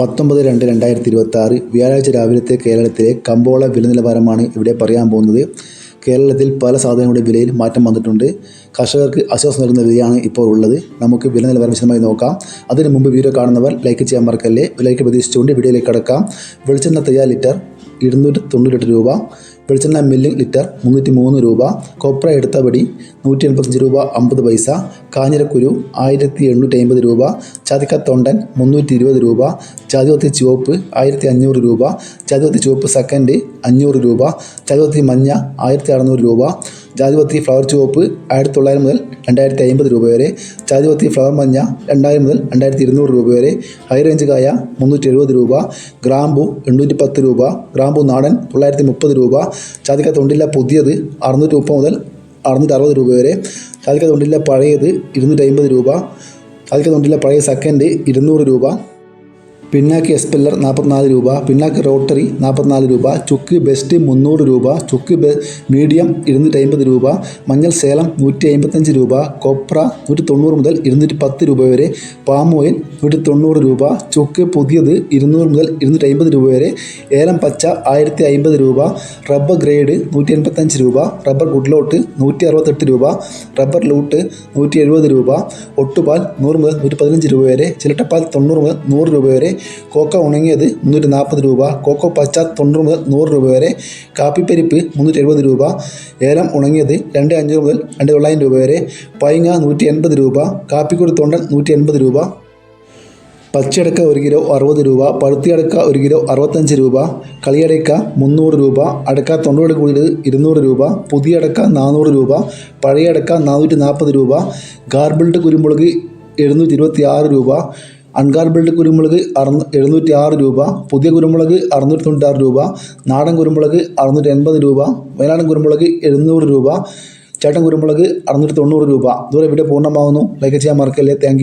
പത്തൊമ്പത് രണ്ട് രണ്ടായിരത്തി ഇരുപത്തി ആറ് വ്യാഴാഴ്ച രാവിലത്തെ കേരളത്തിലെ കമ്പോള വില നിലവാരമാണ് ഇവിടെ പറയാൻ പോകുന്നത്. കേരളത്തിൽ പല സാധനങ്ങളുടെ വിലയിൽ മാറ്റം വന്നിട്ടുണ്ട്. കർഷകർക്ക് ആശ്വാസം നൽകുന്ന വിലയാണ് ഇപ്പോൾ ഉള്ളത്. നമുക്ക് വില നിലവാരം വിശദമായി നോക്കാം. അതിനു മുമ്പ് വീഡിയോ കാണുന്നവർ ലൈക്ക് ചെയ്യാൻ മറക്കല്ലേ? ലൈക്ക് പ്രതീക്ഷിച്ചുകൊണ്ട് വീഡിയോയിലേക്ക് കടക്കാം. വെളിച്ചെണ്ണ തയ്യാർ ലിറ്റർ ഇരുന്നൂറ്റി തൊണ്ണൂറ്റെട്ട് രൂപ വെളിച്ചെണ്ണ മില്ലിംഗ് ലിറ്റർ മുന്നൂറ്റി മൂന്ന് രൂപ കൊപ്ര എടുത്തപടി നൂറ്റി എൺപത്തഞ്ച് രൂപ അമ്പത് പൈസ കാഞ്ഞിരക്കുരു ആയിരത്തി എണ്ണൂറ്റി അമ്പത് രൂപ ചതിക്കത്തൊണ്ടൻ മുന്നൂറ്റി ഇരുപത് രൂപ ചതുവത്തി ചുവപ്പ് ആയിരത്തി അഞ്ഞൂറ് രൂപ ചതുവത്തി ചുവപ്പ് സെക്കൻഡ് അഞ്ഞൂറ് രൂപ ചതുവത്തി മഞ്ഞ ആയിരത്തി അറുന്നൂറ് രൂപ ജാതിപത്രി ഫ്ലവർ ചുവപ്പ് ആയിരത്തി തൊള്ളായിരം മുതൽ രണ്ടായിരത്തി അമ്പത് രൂപ വരെ. ജാതിപത്രി ഫ്ലവർ മഞ്ഞ രണ്ടായിരം മുതൽ രണ്ടായിരത്തി ഇരുന്നൂറ് രൂപ വരെ. ഹൈ റേഞ്ച് കായ മുന്നൂറ്റി എഴുപത് രൂപ. ഗ്രാമ്പു എണ്ണൂറ്റി പത്ത് രൂപ. ഗ്രാമ്പു നാടൻ തൊള്ളായിരത്തി മുപ്പത് രൂപ. ചാതിക്ക തൊണ്ടില്ല പുതിയത് അറുന്നൂറ്റി മുപ്പത് മുതൽ അറുന്നൂറ്റി അറുപത് രൂപ വരെ. ചാതിക്ക തൊണ്ടില്ല പഴയത് ഇരുന്നൂറ്റി അമ്പത് രൂപ. ചാതിക്ക തൊണ്ടില്ല പഴയ സെക്കൻഡ് ഇരുന്നൂറ് രൂപ. പിന്നാക്ക് എസ്പെല്ലർ നാൽപ്പത്തിനാല് രൂപ പിന്നാക്ക് റോട്ടറി നാൽപ്പത്തിനാല് രൂപ ചുക്ക് ബെസ്റ്റ് മുന്നൂറ് രൂപ ചുക്ക് ബെ മീഡിയം ഇരുന്നൂറ്റി അമ്പത് രൂപ മഞ്ഞൾ സേലം നൂറ്റി അമ്പത്തഞ്ച് രൂപ കൊപ്ര നൂറ്റി തൊണ്ണൂറ് മുതൽ ഇരുന്നൂറ്റി പത്ത് രൂപ വരെ പാം ഓയിൽ നൂറ്റി തൊണ്ണൂറ് രൂപ ചുക്ക് പുതിയത് ഇരുന്നൂറ് മുതൽ ഇരുന്നൂറ്റി അമ്പത് രൂപ വരെ ഏലം പച്ച ആയിരത്തി അമ്പത് രൂപ റബ്ബർ ഗ്രേഡ് നൂറ്റി എൺപത്തഞ്ച് രൂപ റബ്ബർ ഗുഡ്ലോട്ട് നൂറ്റി അറുപത്തെട്ട് രൂപ റബ്ബർ ലൂട്ട് നൂറ്റി എഴുപത് രൂപ ഒട്ടുപാൽ നൂറ് മുതൽ നൂറ്റി പതിനഞ്ച് രൂപ വരെ ചിലട്ടപ്പാൽ തൊണ്ണൂറ് മുതൽ നൂറ് രൂപ വരെ കോക്ക ഉണങ്ങിയത് മുന്നൂറ്റി നാൽപ്പത് രൂപ കോക്കോ പച്ച തൊണ്ണൂറ് മുതൽ നൂറ് രൂപ വരെ കാപ്പിപ്പരിപ്പ് മുന്നൂറ്റി എഴുപത് രൂപ ഏലം ഉണങ്ങിയത് രണ്ട് അഞ്ഞൂറ് മുതൽ രണ്ട് തൊള്ളായിരം രൂപ വരെ പൈങ്ങ നൂറ്റി എൺപത് രൂപ കാപ്പിക്കുടി തൊണ്ടൻ നൂറ്റി എൺപത് രൂപ പച്ചയടക്ക ഒരു കിലോ അറുപത് രൂപ പഴുത്തിയടക്ക ഒരു കിലോ അറുപത്തഞ്ച് രൂപ കളിയടക്ക മുന്നൂറ് രൂപ അടക്ക തൊണ്ണൂറ് കൂടിയത് ഇരുന്നൂറ് രൂപ പുതിയ അടക്ക നാനൂറ് രൂപ പഴയ അടക്ക നാനൂറ്റി നാൽപ്പത് രൂപ ഗാർബിൾഡ് കുരുമുളക് എഴുന്നൂറ്റി ഇരുപത്തി ആറ് രൂപ അൺഗാർബിൾഡ് കുരുമുളക് അറുന്നൂ എഴുന്നൂറ്റി ആറ് രൂപ പുതിയ കുരുമുളക് അറുന്നൂറ്റി തൊണ്ണൂറ്റാറ് രൂപ നാടൻ കുരുമുളക് അറുന്നൂറ്റി എൺപത് രൂപ വയനാടൻ കുരുമുളക് എഴുന്നൂറ് രൂപ ചേട്ടൻ കുരുമുളക് അറുന്നൂറ്റി തൊണ്ണൂറ് രൂപ. ഇതുവരെ വീഡിയോ പൂർണമാകുന്നു ലൈക്ക് ചെയ്യാൻ മറക്കല്ലേ. താങ്ക്